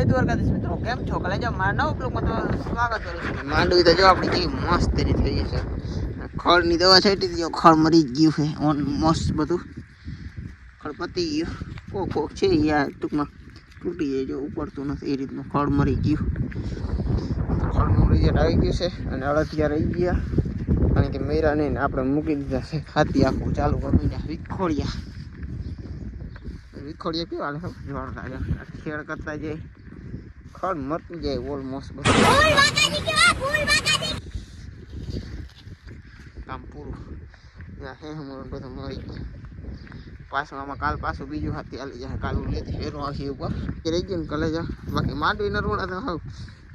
જય કેમ છો? કાલે જો મારા નવ તમારું સ્વાગત માંડવી તો જો મસ્ત એની થઈ છે. ખળની દવા છાંટી દીધી ખળ મરી ગયું છે. ઓન મસ્ત બધું. ખળ પતી ગયું. કોક કોક છે યાર ટૂંકમાં તૂટી જાય, જો ઉપડતું નથી. એ રીતનું ખળ મરી ગયું. ખળનું રિઝલ્ટ આવી ગયું છે અને અડદિયા રહી ગયા. કારણ કે મેરા નહીં આપણે મૂકી દીધા છે. ખાતી આખું ચાલુ કરી વિખોડિયા. વિખોડિયા કેવા હાલે ખબર? જોરદાર ખેડ કરતા જાય. ખડ મત જાય ઓલમોસ્ટ કામ પૂરું. હે હમણાં બધું મરી ગયું. પાછું આમાં કાલ પાછું બીજું હાથી હાલી જાય કાલ લેતી ફેરો આવશે ઉપર. રહી ગયું ને કલે જા બાકી માંડવી નરવડા તો હાવ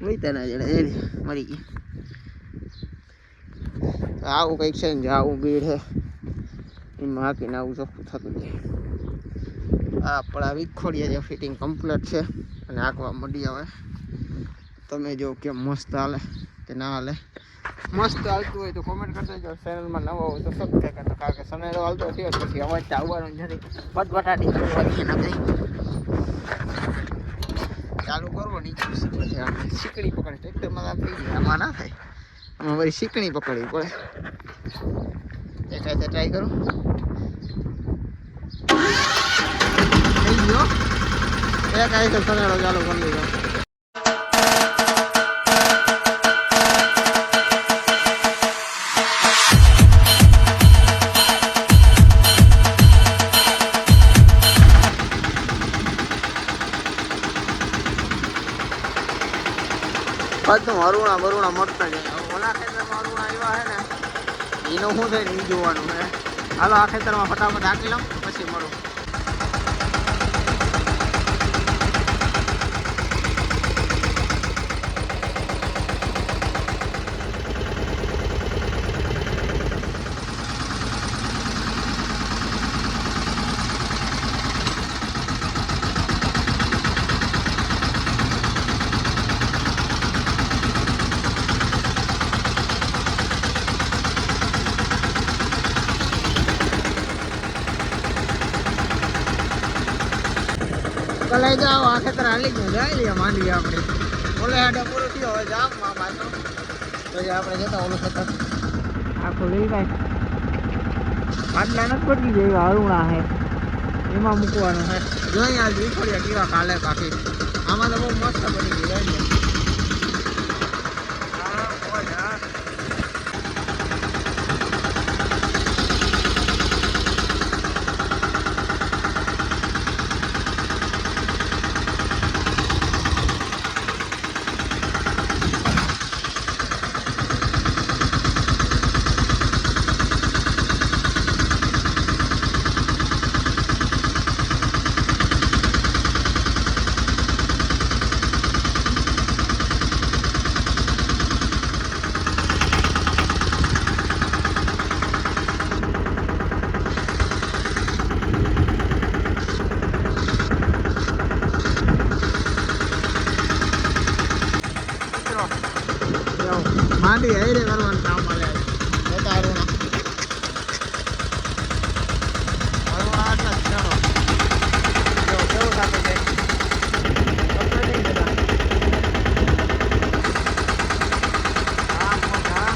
વહીતા ના જડે. એ મરી ગઈ. આવું કંઈક છે ને આવું ભીડ છે એમાં હાકીને આવું ચોખ્ખું થતું જાય. આ આપણા વિખોડિયા જે ફિટિંગ કમ્પ્લીટ છે. અને આંકવા મળી આવે. તમે જો કેમ મસ્ત હાલે કે ના હાલે. મસ્ત હાલતું હોય તો કોમેન્ટ કરતા જો ચેનલમાં નવો હોય તો સબસ્ક્રાઈબ કરતો કારણ કે સનેડો હાલતો થયો જ પછી અવાજ તો આવવાનો જ નથી. બટબટાટી કરવાની એના બધી ચાલુ કરવો નીચે પછી આમ શીકડી પકડે ટ્રેક્ટરમાં આમ થઈ જાય. આમાં ના થાય. આમાં વળી શીકણી પકડવી પડે. એ કાંઈ ટ્રાય કરું થઈ ગયો એક તો સનેડો ચાલુ કરી દીધો બધું અરુણા બરુણા મળતા જાય ઓલા ખેતરમાં અરુણા એવા હે ને એનું શું ને એ જોવાનું હે હાલો આ ખેતરમાં ફટાફટ હાંકી લઉં પછી મળું કલાઈ જાઓ, આ ખેતર હાલી ગયું. જાય લઈએ માંડવી આપણે. ઓલે હાડે પૂરું થયો, હવે જાવમાં પાછો. તો આપણે જતા ઓલું ખેતર. આખું લઈ જાય. આટલા નથી પડી જાય અરુણા હે. એમાં મૂકવાનું હે. જોઈએ આજ વિખોડિયા કેવા કાલે બાકી આમાં તો બહુ મસ્ત બની ગયું જાય હા મોજ હા માંડી હાઈરે કરવાનું કામ મળે જતા અરુણા અરુણા આટલા જ ચાલો જો કેવું થતું છે કપડાં નહીં જતા હા મોટા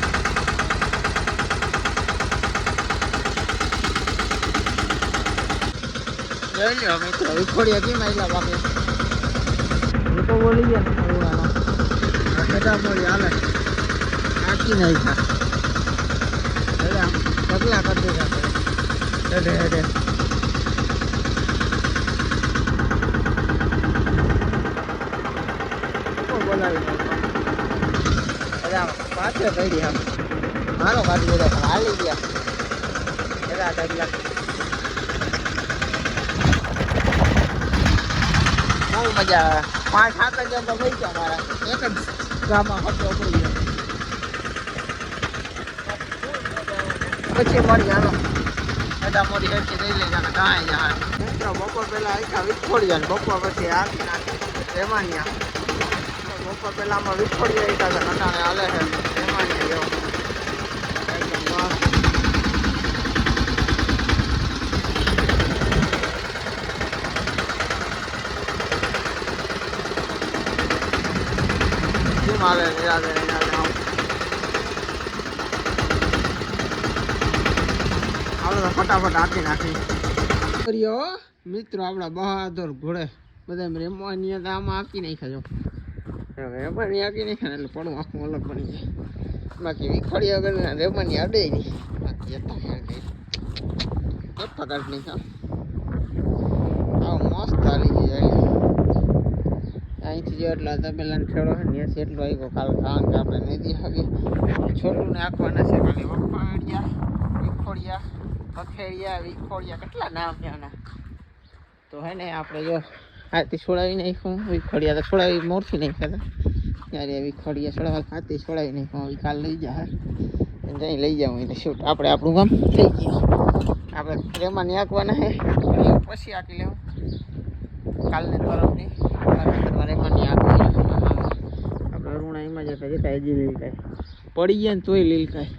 જોઈ બધા મોડી હાલે નાખી નાખ્યા એટલે પગલા કરી દીધા હેડે હેડે બોલાવી પાછળ પડી આમ મારો કાઢી દીધો પણ હાલી ગયા એલા ડગલા બહુ મજા આવે પાંચ સાત હજાર તો થઈ ગયા મારા એક જ ગામમાં હતો પછી મળી હાલો. બધા મોડી હેઠી લઈ લઈ જાણે કાંઈ જાય મિત્રો બપોર પહેલા આખા વિખોડિયા ને બપોર પછી આખી નાખી રેમાનિયા બપોર પહેલા આમાં વિખોડિયા આખા કટાણે હાલે છે જેવો એકદમ મસ્ત યાદ યાદ આપણે તો ફટાફટ આપી નાખી. કર્યો મિત્રો આપણા બહાદુર ઘોડે. બધા રેમવાની આમાં આંકી નાખ્યા જો. રેમવાની આંકી નાખ્યા એટલે પડું આખું અલગ બની જાય. બાકી વિખોડી વગર રેમવાની અડે નહીં. બાકી એક નહીં ખાવ આવો મસ્ત હાલી જાય અહીંથી જો એટલા તમે છેડો છે ને એટલો આવ્યો કાલ કારણ કે આપણે નદી હગી છોટું ને આંકવાના છે ખાલી. વખોડિયા, વિખોડિયા વખેડિયા વિખોડિયા. કેટલા નામ છે આના? તો હે ને આપણે જો હાથી છોડાવી નાખ્યું. વિખોડિયા તો છોડાવી મોરથી નહીં ખાતા ત્યારે વિખોડિયા છોડાવવા હાથી છોડાવી નાખ્યું. હવે કાલ લઈ જાય જઈ લઈ જાઉં એટલે શૂટ. આપણે આપણું કામ થઈ ગયું. આપણે પ્રેમાને આંકવાના હે પછી આંકી લેવું. કાલને તરફની પડી ગયા ને તોય લીલકાય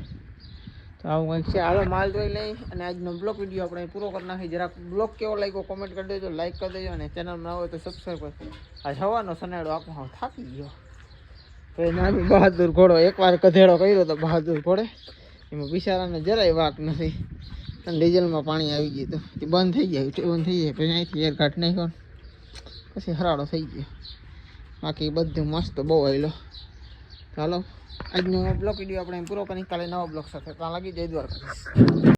તો આવું કંઈક છે હાલો માલ જોઈ લઈ અને આજનો બ્લોગ વીડિયો આપણે પૂરો કરી નાખી જરાક બ્લોગ કેવો લાગ્યો કોમેન્ટ કરી દેજો લાઈક કરી દેજો અને ચેનલ ના હોય તો સબસ્ક્રાઈબ કરો આ હવાનો સનેડો આપણો હા થાકી ગયો તો એ નાની બહાદુર ઘોડો એકવાર કધેડો કર્યો તો બહાદુર ઘોડે એમાં બિચારાને જરાય વાક નથી અને ડીઝલમાં પાણી આવી ગયું તે બંધ થઈ જાય બંધ થઈ જાય પછી અહીંથી એર કાઢ નાખ્યો પછી હરાળો થઈ ગયો. બાકી બધું મસ્ત બહુ આવેલો ચાલો, આજનો બ્લોક વીડિયો આપણે પૂરો કરી, કાલે નવા બ્લોક સાથે. ત્યાં લાગી જય દ્વારકા